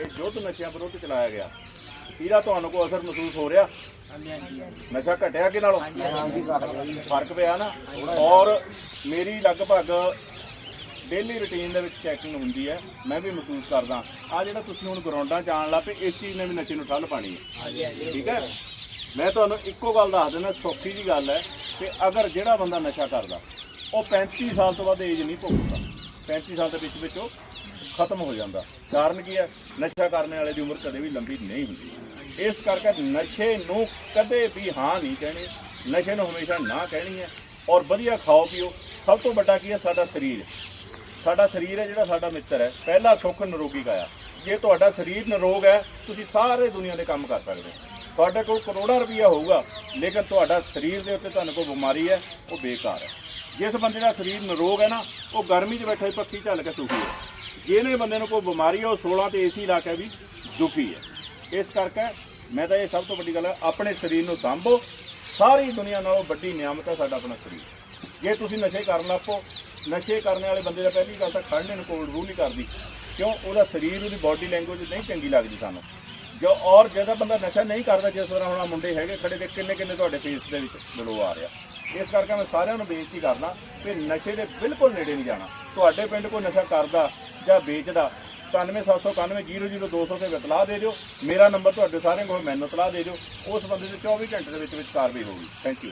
ਇਹ ਯੁੱਧ ਨਸ਼ਿਆਂ ਵਿਰੁੱਧ ਚਲਾਇਆ ਗਿਆ। ਇਹਦਾ ਤੁਹਾਨੂੰ ਕੋਈ ਅਸਰ ਮਹਿਸੂਸ ਹੋ ਰਿਹਾ? ਨਸ਼ਾ ਘਟਿਆ ਕਿ ਨਾਲੋਂ? ਫ਼ਰਕ ਪਿਆ ਨਾ? ਔਰ ਮੇਰੀ ਲਗਭਗ ਡੇਲੀ ਰੁਟੀਨ ਦੇ ਵਿੱਚ ਚੈਕਿੰਗ ਹੁੰਦੀ ਹੈ। ਮੈਂ ਵੀ ਮਹਿਸੂਸ ਕਰਦਾ। ਆ ਜਿਹੜਾ ਤੁਸੀਂ ਹੁਣ ਗਰਾਊਂਡਾਂ 'ਚ ਆਉਣ ਲੱਗ ਪਏ ਇਸ ਚੀਜ਼ ਨੇ ਵੀ ਨਸ਼ੇ ਨੂੰ ਠੱਲ ਪਾਣੀ ਹੈ। ਠੀਕ ਹੈ? ਮੈਂ ਤੁਹਾਨੂੰ ਇੱਕੋ ਗੱਲ ਦੱਸ ਦਿੰਦਾ ਸੌਖੀ ਜੀ ਗੱਲ ਹੈ ਕਿ ਅਗਰ ਜਿਹੜਾ ਬੰਦਾ ਨਸ਼ਾ ਕਰਦਾ ਉਹ 35 ਸਾਲ ਤੋਂ ਬਾਅਦ ਏਜ ਨਹੀਂ ਭੁਗਤਦਾ। 35 ਸਾਲ ਦੇ ਵਿੱਚ ਵਿੱਚ ਉਹ ਖਤਮ ਹੋ ਜਾਂਦਾ। ਕਾਰਨ ਕੀ ਹੈ? ਨਸ਼ਾ ਕਰਨ ਵਾਲੇ ਦੀ ਉਮਰ ਕਦੇ ਵੀ ਲੰਬੀ ਨਹੀਂ ਹੁੰਦੀ। ਇਸ ਕਰਕੇ ਨਸ਼ੇ ਨੂੰ ਕਦੇ ਵੀ ਹਾਂ ਨਹੀਂ ਕਹਿਣੀ। ਨਸ਼ੇ ਨੂੰ ਹਮੇਸ਼ਾ ਨਾ ਕਹਿਣੀ ਹੈ। ਔਰ ਵਧੀਆ ਖਾਓ ਪੀਓ। ਸਭ ਤੋਂ ਵੱਡਾ ਕੀ ਹੈ? ਸਾਡਾ ਸਰੀਰ। ਸਾਡਾ ਸਰੀਰ ਹੈ ਜਿਹੜਾ ਸਾਡਾ ਮਿੱਤਰ ਹੈ। ਪਹਿਲਾ ਸੁੱਖ ਨਿਰੋਗੀ ਕਾਇਆ। ਜੇ ਤੁਹਾਡਾ ਸਰੀਰ ਨਿਰੋਗ ਹੈ, ਤੁਸੀਂ ਸਾਰੇ ਦੁਨੀਆ ਦੇ ਕੰਮ ਕਰ ਸਕਦੇ ਹੋ। ਤੁਹਾਡੇ ਕੋਲ ਕਰੋੜਾਂ ਰੁਪਈਆ ਹੋਊਗਾ, ਲੇਕਿਨ ਤੁਹਾਡਾ ਸਰੀਰ ਦੇ ਉੱਤੇ ਤੁਹਾਨੂੰ ਕੋਈ ਬਿਮਾਰੀ ਹੈ, ਉਹ ਬੇਕਾਰ ਹੈ। ਜਿਸ ਬੰਦੇ ਦਾ ਸਰੀਰ ਨਿਰੋਗ ਹੈ ਨਾ, ਉਹ ਗਰਮੀ 'ਚ ਬੈਠਾ ਹੀ ਪੱਖੀ ਝੱਲ ਕੇ ਸੁਖੀ ਹੈ। ਜਿਹਨੇ ਬੰਦੇ ਨੂੰ ਕੋਈ ਬਿਮਾਰੀ ਹੈ, ਉਹ 16 ਤੇ ਏਸੀ ਲਾ ਕੇ ਵੀ ਦੁਖੀ ਹੈ। ਇਸ ਕਰਕੇ ਮੈਂ ਤਾਂ ਇਹ ਸਭ ਤੋਂ ਵੱਡੀ ਗੱਲ ਹੈ, ਆਪਣੇ ਸਰੀਰ ਨੂੰ ਸਾਂਭੋ। ਸਾਰੀ ਦੁਨੀਆ ਨਾਲੋਂ ਵੱਡੀ ਨਿਆਮਤ ਹੈ ਸਾਡਾ ਆਪਣਾ ਸਰੀਰ। ਜੇ ਤੁਸੀਂ ਨਸ਼ੇ ਕਰਨ ਲੱਪੋ ਨਸ਼ੇ ਕਰਨ ਵਾਲੇ ਬੰਦੇ ਦਾ ਪਹਿਲੀ ਗੱਲ ਤਾਂ ਖੜਨੇ ਨੂੰ ਕੋਲ ਰੂ ਨਹੀਂ ਕਰਦੀ। ਕਿਉਂ? ਉਹਦਾ ਸਰੀਰ, ਉਹਦੀ ਬਾਡੀ ਲੈਂਗੁਏਜ ਨਹੀਂ ਚੰਗੀ ਲੱਗਦੀ ਸਾਨੂੰ। ਜੋ ਔਰ ਜਿਹੜਾ ਬੰਦਾ ਨਸ਼ਾ ਨਹੀਂ ਕਰਦਾ, ਜਿਸ ਤਰ੍ਹਾਂ ਹੁਣ ਮੁੰਡੇ ਹੈਗੇ ਖੜੇ ਦੇ ਕਿੰਨੇ ਕਿੰਨੇ ਤੁਹਾਡੇ ਫੇਸ ਦੇ ਵਿੱਚ ਗਲੋ ਆ ਰਿਹਾ। ਇਸ ਕਰਕੇ ਮੈਂ ਸਾਰਿਆਂ ਨੂੰ ਬੇਨਤੀ ਕਰਦਾ ਕਿ ਨਸ਼ੇ ਦੇ ਬਿਲਕੁਲ ਨੇੜੇ ਨਹੀਂ ਜਾਣਾ। ਤੁਹਾਡੇ ਪਿੰਡ ਕੋਈ ਨਸ਼ਾ ਕਰਦਾ ਜਾਂ ਵੇਚਦਾ 9779000200 ਤੇ ਇਤਲਾਹ ਦੇ ਦਿਓ। ਮੇਰਾ ਨੰਬਰ ਤੁਹਾਡੇ ਸਾਰਿਆਂ ਕੋਲ, ਮੈਨੂੰ ਇਤਲਾਹ ਦੇ ਦਿਓ। ਉਸ ਬੰਦੇ ਤੇ 24 ਘੰਟੇ ਦੇ ਵਿੱਚ ਵਿੱਚ ਕਾਰਵਾਈ ਹੋਊਗੀ। Thank you